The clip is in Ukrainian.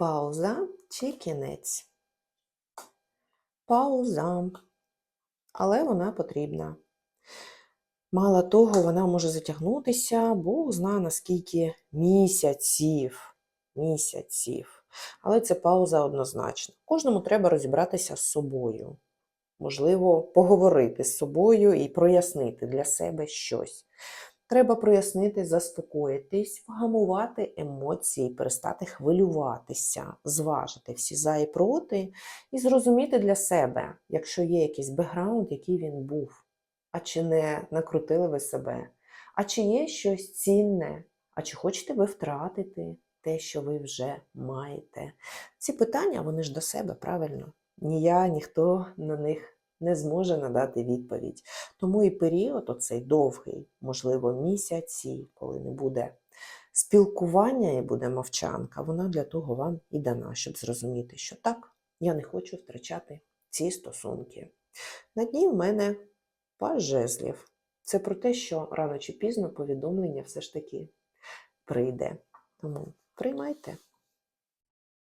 Пауза чи кінець? Пауза. Але вона потрібна. Мало того, вона може затягнутися, Бог зна наскільки місяців. Місяців. Але це пауза однозначно. Кожному треба розібратися з собою. Можливо, поговорити з собою і прояснити для себе щось. Треба прояснити, заспокоїтись, вгамувати емоції, перестати хвилюватися, зважити всі за і проти, і зрозуміти для себе, якщо є якийсь бекграунд, який він був. А чи не накрутили ви себе? А чи є щось цінне? А чи хочете ви втратити те, що ви вже маєте? Ці питання вони ж до себе, правильно? Ні я, ніхто на них не зможе надати відповідь. Тому і період оцей довгий, можливо, місяці, коли не буде спілкування і буде мовчанка, вона для того вам і дана, щоб зрозуміти, що так, я не хочу втрачати ці стосунки. На дні в мене паж жезлів. Це про те, що рано чи пізно повідомлення все ж таки прийде. Тому приймайте.